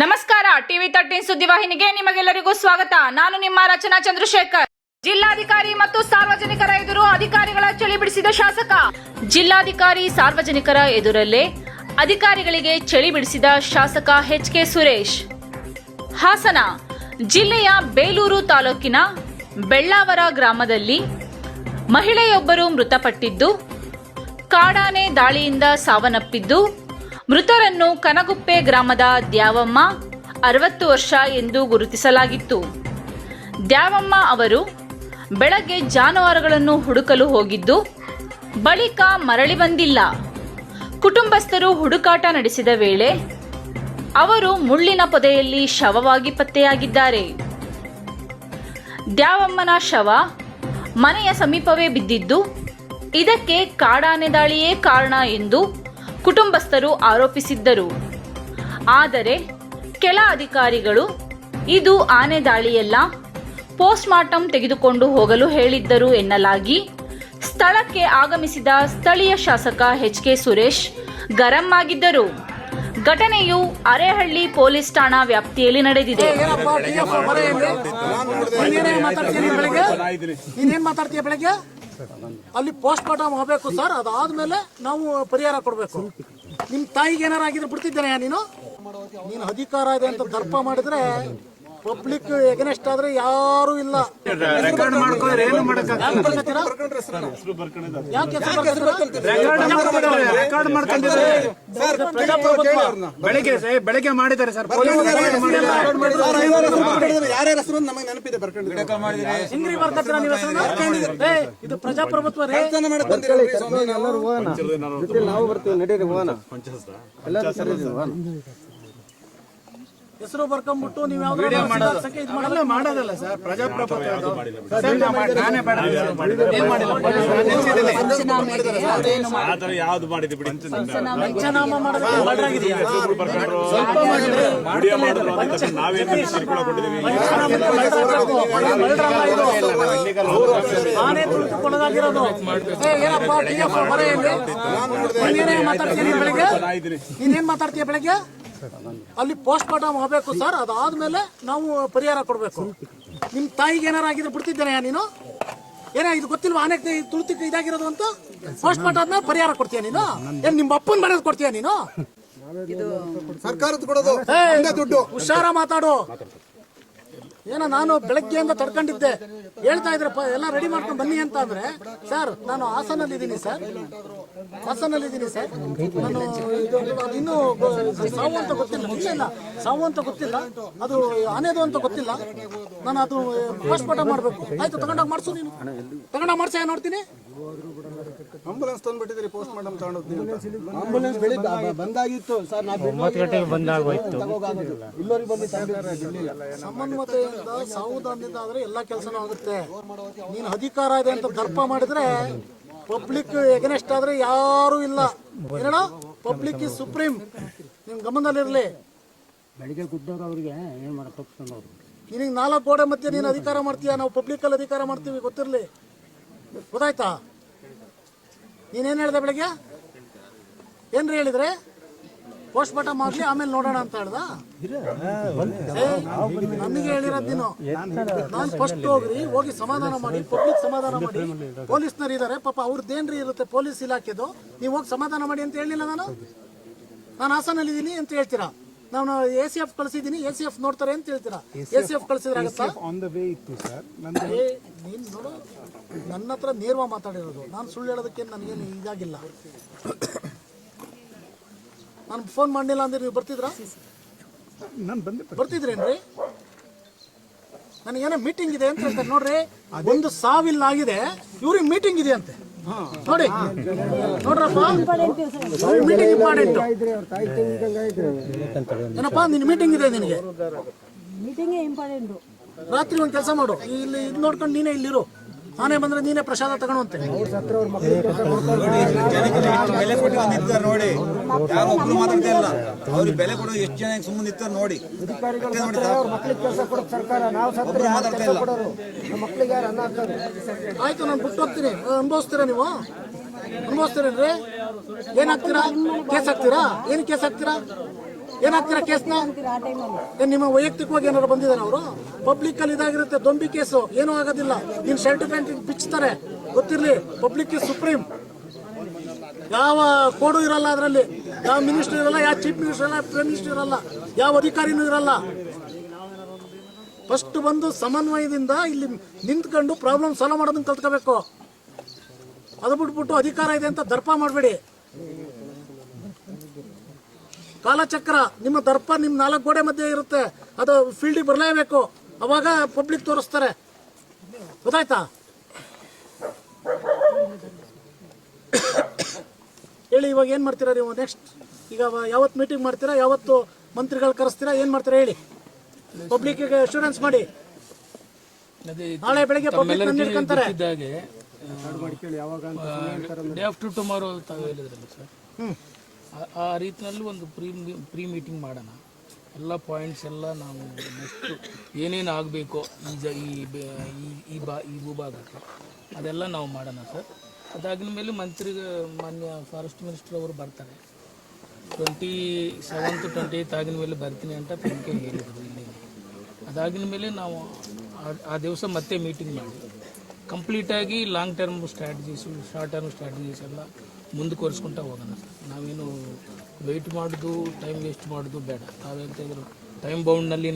ನಮಸ್ಕಾರ, TV thirteen ಸುದ್ದಿವಾಹಿನಿಗೆ ನಿಮಗೆಲ್ಲರಿಗೂ ಸ್ವಾಗತ. ನಾನು ನಿಮ್ಮ ರಚನಾ ಚಂದ್ರಶೇಖರ್. ಜಿಲ್ಲಾಧಿಕಾರಿ ಮತ್ತು ಸಾರ್ವಜನಿಕರ ಎದುರು ಅಧಿಕಾರಿಗಳ ಚಳಿ ಬಿಡಿಸಿದ ಶಾಸಕ. ಜಿಲ್ಲಾಧಿಕಾರಿ, ಸಾರ್ವಜನಿಕರ ಎದುರಲ್ಲೇ ಅಧಿಕಾರಿಗಳಿಗೆ ಚಳಿ ಬಿಡಿಸಿದ ಶಾಸಕ ಎಚ್ ಕೆ ಸುರೇಶ್. ಹಾಸನ ಜಿಲ್ಲೆಯ ಬೇಲೂರು ತಾಲೂಕಿನ ಬೆಳ್ಳಾವರ ಗ್ರಾಮದಲ್ಲಿ ಮಹಿಳೆಯೊಬ್ಬರು ಮೃತಪಟ್ಟಿದ್ದು, ಕಾಡಾನೆ ದಾಳಿಯಿಂದ ಸಾವನ್ನಪ್ಪಿದ್ದು ಮೃತರನ್ನು ಕನಗುಪ್ಪೆ ಗ್ರಾಮದ ದ್ಯಾವಮ್ಮ ಅರವತ್ತು ವರ್ಷ ಎಂದು ಗುರುತಿಸಲಾಗಿತ್ತು. ದ್ಯಾವಮ್ಮ ಅವರು ಬೆಳಗ್ಗೆ ಜಾನುವಾರುಗಳನ್ನು ಹುಡುಕಲು ಹೋಗಿದ್ದು, ಬಳಿಕ ಮರಳಿ ಬಂದಿಲ್ಲ. ಕುಟುಂಬಸ್ಥರು ಹುಡುಕಾಟ ನಡೆಸಿದ ವೇಳೆ ಅವರು ಮುಳ್ಳಿನ ಪೊದೆಯಲ್ಲಿ ಶವವಾಗಿ ಪತ್ತೆಯಾಗಿದ್ದಾರೆ. ದ್ಯಾವಮ್ಮನ ಶವ ಮನೆಯ ಸಮೀಪವೇ ಬಿದ್ದಿದ್ದು, ಇದಕ್ಕೆ ಕಾಡಾನೆ ದಾಳಿಯೇ ಕಾರಣ ಎಂದು ಕುಟುಂಬಸ್ಥರು ಆರೋಪಿಸಿದ್ದರು. ಆದರೆ ಕೆಲ ಅಧಿಕಾರಿಗಳು ಇದು ಆನೆ ದಾಳಿಯಲ್ಲ ಪೋಸ್ಟ್ ಮಾರ್ಟಂ ತೆಗೆದುಕೊಂಡು ಹೋಗಲು ಹೇಳಿದ್ದರು ಎನ್ನಲಾಗಿ ಸ್ಥಳಕ್ಕೆ ಆಗಮಿಸಿದ ಸ್ಥಳೀಯ ಶಾಸಕ ಎಚ್ ಕೆ ಸುರೇಶ್ ಗರಂ ಆಗಿದ್ದರು. ಘಟನೆಯು ಅರೇಹಳ್ಳಿ ಪೊಲೀಸ್ ಠಾಣಾ ವ್ಯಾಪ್ತಿಯಲ್ಲಿ ನಡೆದಿದೆ. ಮಾತಾಡ್ತೀಯ ಬೆಳಗ್ಗೆ? ಅಲ್ಲಿ ಪೋಸ್ಟ್ ಮಾರ್ಟಮ್ ಆಗಬೇಕು ಸರ್ ಅದಾದ್ಮೇಲೆ ನಾವು ಪರಿಹಾರ ಕೊಡಬೇಕು. ನಿಮ್ಮ ತಾಯಿಗೆ ಏನಾರ ಆಗಿದ್ರೆ ಬಿಡ್ತಿದ್ದೇನೆ ನೀನು? ನೀನು ಅಧಿಕಾರ ಇದೆ ಅಂತ ದರ್ಪ ಮಾಡಿದ್ರೆ ಪಬ್ಲಿಕ್ ಎಗನೆಸ್ಟ್ ಆದ್ರೆ ಯಾರು ಇಲ್ಲ. ಬೆಳಿಗ್ಗೆ ಸರ್, ಬೆಳಿಗ್ಗೆ ಮಾಡಿದ್ದಾರೆ ಸರ್. ಯಾರ್ಯಾರ ಹೆಸರು ನಮಗೆ ನೆನಪಿದೆ ಇದು ಪ್ರಜಾಪ್ರಭುತ್ವ ನಾವು ಬರ್ತೀವಿ ನಡೀರಿ ಹೋಗೋಣ ಎಲ್ಲರೂ ಸರಿ ಹೋಗೋಣ ಹೆಸರು ಬರ್ಕೊಂಡ್ಬಿಟ್ಟು ನೀವು ಯಾವ್ದೋ ಮಾಡೋದಲ್ಲ ಸರ್ ಪ್ರಜಾಪ್ರಭುತ್ವ ಯಾವ್ದು ಮಾಡಿದ್ವಿ ಬಿಡಿ ನಾವೇನು ನಾನೇ ತುಳಿದುಕೊಳ್ಳೋದಾಗಿರೋದು ಏನಪ್ಪ ಬರ ನೀನ್ ಬೆಳಿಗ್ಗೆ ನೀನೇನ್ ಮಾತಾಡ್ತೀಯ ಬೆಳಗ್ಗೆ ಅಲ್ಲಿ ಪೋಸ್ಟ್ ಮಾರ್ಟಮ್ ಆಗಬೇಕು ಸರ್ ಅದಾದ್ಮೇಲೆ ನಾವು ಪರಿಹಾರ ಕೊಡಬೇಕು. ನಿಮ್ ತಾಯಿಗೆ ಏನಾರ ಆಗಿದ್ರೆ ಬಿಡ್ತಿದ್ದೇನೆ ನೀನು? ಏನೇ ಇದು ಗೊತ್ತಿಲ್ವಾ? ಆನೆ ತುಳಿತಕ್ಕೆ ಇದಾಗಿರೋದು ಅಂತ? ಪೋಸ್ಟ್ ಮಾರ್ಟಮ್ ಆದ್ಮೇಲೆ ಪರಿಹಾರ ಕೊಡ್ತೀಯ ನೀನು? ಏನ್ ನಿಮ್ಮ ಅಪ್ಪನ ಮನೆಯದು ಕೊಡ್ತೀಯ ನೀನು? ಸರ್ಕಾರದ ಕೊಡೋದು. ದುಡ್ಡು. ಹುಷಾರ ಮಾತಾಡು. ಏನೋ ನಾನು ಬೆಳಗ್ಗೆಯಿಂದ ತಡ್ಕೊಂಡಿದ್ದೆ. ಹೇಳ್ತಾ ಇದ್ರೆ ಎಲ್ಲ ರೆಡಿ ಮಾಡ್ಕೊಂಡು ಬನ್ನಿ ಅಂತ ಅಂದ್ರೆ ಸರ್ ನಾನು ಹಾಸನಲ್ಲಿ ಇದ್ದೀನಿ ಸರ್ ಹಾಸನಲ್ಲಿ ಇದ್ದೀನಿ ಸರ್. ನಾನು ಅದು ಇನ್ನೂ ಸಾವು ಅಂತ ಗೊತ್ತಿಲ್ಲ. ಇಲ್ಲ ಇಲ್ಲ. ಸಾವು ಅಂತ ಗೊತ್ತಿಲ್ಲ. ಅದು ಆನೆದು ಅಂತ ಗೊತ್ತಿಲ್ಲ. ನಾನು ಅದು ಪೋಸ್ಟ್ ಮಾರ್ಟಮ್ ಮಾಡಬೇಕು. ಆಯ್ತು ತಗೊಂಡೋಗಿ ಮಾಡಿಸು ನೀನು. ತಗೊಂಡಾಗ ಮಾಡಿಸ ನೋಡ್ತೀನಿ? ಆಂಬುಲೆನ್ಸ್ ತಂದ್ಬಿಟ್ಟಿದ್ದೀರಿ ಪೋಸ್ಟ್ ಮಾರ್ಟಮ್ ತಗೊಂಡೋಗ್ತೀವಿ ಆಂಬುಲೆನ್ಸ್ ಬೆಳಿ ಬಂದಾಗಿತ್ತು. ಸರ್ ನಾವು ಒಂಬತ್ತು ಗಂಟೆಗೆ ಬಂದಾಗೋಯ್ತು. ಇಲ್ಲೋರಿಗೆ ಬಂದು ಸಮನ್ವತೆಯಿಂದ ಸಾವುದಾನದಿಂದ ಆದ್ರೆ ಎಲ್ಲ ಕೆಲಸನೂ ಆಗುತ್ತೆ. ನೀನು ಅಧಿಕಾರ ಇದೆ ಅಂತ ದರ್ಪ ಮಾಡಿದ್ರೆ ಪಬ್ಲಿಕ್ ಎಗನೆಸ್ಟ್ ಆದ್ರೆ ಯಾರು ಇಲ್ಲ. ಏನೋ ಪಬ್ಲಿಕ್ ಇಸ್ ಸುಪ್ರೀಂ ನಿಮ್ ಗಮನದಲ್ಲಿರ್ಲಿ ಬೆಳಿಗ್ಗೆ ಗುದ್ದವ್ರು ಅವ್ರಿಗೆ ಏನು ಮಾಡೋ ನಿನಗೆ ನಾಲ್ಕು ಗೋಡೆ ಮಧ್ಯೆ ನೀನು ಅಧಿಕಾರ ಮಾಡ್ತೀಯ? ನಾವು ಪಬ್ಲಿಕ್ ಅಲ್ಲಿ ಅಧಿಕಾರ ಮಾಡ್ತೀವಿ ಗೊತ್ತಿರಲಿ. ಗೊತ್ತಾಯ್ತಾ? ನೀನೇನು ಹೇಳ್ದೆ ಬೆಳಿಗ್ಗೆ? ಏನ್ರಿ ಹೇಳಿದ್ರೆ? ಪೋಸ್ಟ್ ಮಾರ್ಟಮ್ ಆಗ್ಲಿ ಆಮೇಲೆ ನೋಡೋಣ ಅಂತ ಹೇಳ್ದ? ನಮಗೆ ಹೇಳಿರೋದು ನೀನು. ನಾನು ಫಸ್ಟ್ ಹೋಗ್ರಿ ಹೋಗಿ ಸಮಾಧಾನ ಮಾಡಿ ಪಬ್ಲಿಕ್ ಸಮಾಧಾನ ಮಾಡಿ. ಪೊಲೀಸ್ನವ್ರು ಇದ್ದಾರೆ ಪಾಪ ಅವ್ರದ್ದೇನ್ರಿ ಇರುತ್ತೆ ಪೊಲೀಸ್ ಇಲಾಖೆದು ನೀವು ಹೋಗಿ ಸಮಾಧಾನ ಮಾಡಿ ಅಂತ ಹೇಳಿಲ್ಲ ನಾನು? ನಾನು ಹಾಸನಲ್ಲಿ ಇದ್ದೀನಿ ಅಂತ ಹೇಳ್ತೀರಾ? ನಾನು ಎ ಸಿ ಎಫ್ ಕಳಿಸಿದ್ದೀನಿ ಎ ಸಿ ಎಫ್ ನೋಡ್ತಾರೆ ಅಂತ ಹೇಳ್ತೀರಾ? ಎ ಸಿ ಎಫ್ ಕಳಿಸಿದ್ರೆ ಆನ್ ದ ವೇ ಇತ್ತು ಸರ್. ನೀನ್ ನೋಡು ನನ್ನ ಹತ್ರ ನೇರವಾಗಿ ಮಾತಾಡಿರೋದು. ನಾನು ಸುಳ್ಳು ಹೇಳೋದಕ್ಕೆ ನನಗೇನು ಇದಾಗಿಲ್ಲ. ನಾನು ಫೋನ್ ಮಾಡಲಿಲ್ಲ ಅಂದ್ರೆ ನೀವು ಬರ್ತಿದ್ರಾ? ನಾನು ಬಂದೆ ಬರ್ತಿದ್ರೇನ್ರಿ? ನನಗೇನೋ ಮೀಟಿಂಗ್ ಇದೆ ಅಂತ ಹೇಳ್ತಾರೆ ನೋಡ್ರಿ. ಒಂದು ಸಾವಿಲ್ಲ ಆಗಿದೆ. ಇವ್ರಿಗೆ ಮೀಟಿಂಗ್ ಇದೆ ಅಂತೆ ನೋಡಿ. ನೋಡ್ರಪ್ಪ. ಮೀಟಿಂಗ್ ಇಂಪಾರ್ಟೆಂಟ್ ಏನಪ್ಪ ನಿನ್ ಮೀಟಿಂಗ್ ಇದೆ ನಿನಗೆ? ಮೀಟಿಂಗೇ ಇಂಪಾರ್ಟೆಂಟ್ ರಾತ್ರಿ ಒಂದು ಕೆಲಸ ಮಾಡು. ಇಲ್ಲಿ ಇದು ನೋಡ್ಕೊಂಡು ನೀನೇ ಇಲ್ಲಿರು. ಆನೆ ಬಂದ್ರೆ ನೀನೇ ಪ್ರಸಾದ ತಗೊಳುವಂತೆ ಬೆಲೆ ಕೊಟ್ಟು ನಿಂತಾರೆ ನೋಡಿ. ಯಾರು ಒಬ್ರು ಮಾತಾಡ್ತಾ ಇಲ್ಲ. ಅವ್ರಿಗೆ ಬೆಲೆ ಕೊಡೋ ಎಷ್ಟು ಜನ ಸುಮ್ಮನೆ ನಿಂತಾರೆ ನೋಡಿ. ಅಷ್ಟೇ ನೋಡಿ ಸಾಕು. ಕೆಲಸ ಕೊಡೋದು ಸರ್ಕಾರ. ನಾವು ಸತ್ರ ಒಬ್ರು ಮಾತಾಡ್ತಾ ಇಲ್ಲ. ಕೊಡೋರು? ನಮ್ಮ ಮಕ್ಳಿಗೆ ಯಾರು ಅನ್ನ ಹಾಕೋರು ಆಯ್ತು ನಾನು ಬಿಟ್ಟು ಹೋಗ್ತೀನಿ. ಅನುಭವಿಸ್ತೀರಾ ನೀವು? ಅನುಭವಿಸ್ತೀರೇನ್ರಿ? ಏನ್ ಹಾಕ್ತೀರಾ? ಕೇಸ್ ಹಾಕ್ತೀರಾ? ಏನ್ ಕೇಸ್ ಹಾಕ್ತೀರಾ? ಏನಾಗ್ತೀರಾ ಕೇಸ್ನ? ನಿಮ್ಮ ವೈಯಕ್ತಿಕವಾಗಿ ಏನಾದ್ರು ಬಂದಿದ್ದಾರೆ ಅವರು? ಪಬ್ಲಿಕ್ ಅಲ್ಲಿ ಇದಾಗಿರುತ್ತೆ ದೊಂಬಿ ಕೇಸು. ಏನೂ ಆಗೋದಿಲ್ಲ. ನೀನ್ ಶರ್ಟ್ ಪ್ಯಾಂಟ್ ಬಿಚ್ಚುತ್ತಾರೆ ಗೊತ್ತಿರ್ಲಿ ಪಬ್ಲಿಕ್ ಸುಪ್ರೀಂ ಯಾವ ಕೋಡು ಇರಲ್ಲ ಅದರಲ್ಲಿ. ಯಾವ ಮಿನಿಸ್ಟರ್ ಇರಲ್ಲ ಯಾವ ಚೀಫ್ ಮಿನಿಸ್ಟರ್ ಇರಲ್ಲ ಪ್ರೈಮ್ ಮಿನಿಸ್ಟರ್ ಇರಲ್ಲ ಯಾವ ಅಧಿಕಾರಿನೂ ಇರಲ್ಲ. ಫಸ್ಟ್ ಬಂದು ಸಮನ್ವಯದಿಂದ ಇಲ್ಲಿ ನಿಂತ್ಕೊಂಡು ಪ್ರಾಬ್ಲಮ್ ಸಾಲ್ವ್ ಮಾಡೋದನ್ನ ಕಲ್ತ್ಕೋಬೇಕು. ಅದು ಬಿಟ್ಬಿಟ್ಟು ಅಧಿಕಾರ ಇದೆ ಅಂತ ದರ್ಪ ಮಾಡಬೇಡಿ. ಕಾಲಚಕ್ರ ನಿಮ್ಮ ದರ್ಪ ನಿಮ್ಮ ನಾಲ್ಕು ಗೋಡೆ ಮಧ್ಯೆ ಇರುತ್ತೆ. ಅದು ಫೀಲ್ಡಿಗೆ ಬರಲೇಬೇಕು. ಅವಾಗ ಪಬ್ಲಿಕ್ ತೋರಿಸ್ತಾರೆ. ಗೊತ್ತಾಯ್ತಾ? ಹೇಳಿ ಇವಾಗ ಏನು ಮಾಡ್ತೀರಾ ನೀವು ನೆಕ್ಸ್ಟ್ ಈಗ ಯಾವತ್ತು ಮೀಟಿಂಗ್ ಮಾಡ್ತೀರಾ? ಯಾವತ್ತು ಮಂತ್ರಿಗಳು ಕರೆಸ್ತೀರಾ? ಏನು ಮಾಡ್ತೀರಾ? ಹೇಳಿ. ಪಬ್ಲಿಕ್ ಅಶೂರೆನ್ಸ್ ಮಾಡಿ. ನಾಳೆ ಬೆಳಿಗ್ಗೆ ಪಬ್ಲಿಕ್ ನಿಂತ್ಕೊಂತಾರೆ ಡೇ ಆಫ್ಟರ್ ಟುಮಾರೋ ಹೇಳಿದ್ರಲ್ಲ ಸರ್. ಆ- ರೀತಿಯಲ್ಲಿ ಒಂದು ಪ್ರೀ ಪ್ರೀ ಮೀಟಿಂಗ್ ಮಾಡೋಣ. ಎಲ್ಲ ಪಾಯಿಂಟ್ಸ್ ಎಲ್ಲ ನಾವು ನೆಕ್ಸ್ಟು ಏನೇನು ಆಗಬೇಕೋ ಈ ಜ, ಈ ಬೆ- ಈ- ಬಾ ಈ ಭೂಭಾಗಕ್ಕೆ ಅದೆಲ್ಲ ನಾವು ಮಾಡೋಣ ಸರ್. ಅದಾಗಿನ ಮೇಲೆ ಮಂತ್ರಿ ಮಾನ್ಯ ಫಾರೆಸ್ಟ್ ಮಿನಿಸ್ಟರ್ ಅವರು ಬರ್ತಾರೆ. ಟ್ವೆಂಟಿ ಸೆವೆಂತ್ ಟ್ವೆಂಟಿ ಏಯ್ತ್ ಆಗಿನ ಮೇಲೆ ಬರ್ತೀನಿ ಅಂತ ತನಿಖೆ ಹೇಳಿದರು ಇಲ್ಲಿ ಅದಾಗಿನ ಮೇಲೆ ನಾವು ಆ ದಿವಸ ಮತ್ತೆ ಮೀಟಿಂಗ್ ಮಾಡಿ. ಕಂಪ್ಲೀಟಾಗಿ long term strategies short term strategies ಎಲ್ಲ ಮುಂದುವರಿಸ್ಕೊಂತ ಹೋಗೋಣ ನಾವೇನು ವೆಯ್ಟ್ ಮಾಡೋದು ಟೈಮ್ ವೇಸ್ಟ್ ಮಾಡೋದು ಬೇಡ. ತಾವೇಂತ ಟೈಮ್ ಬೌಂಡ್ನಲ್ಲಿ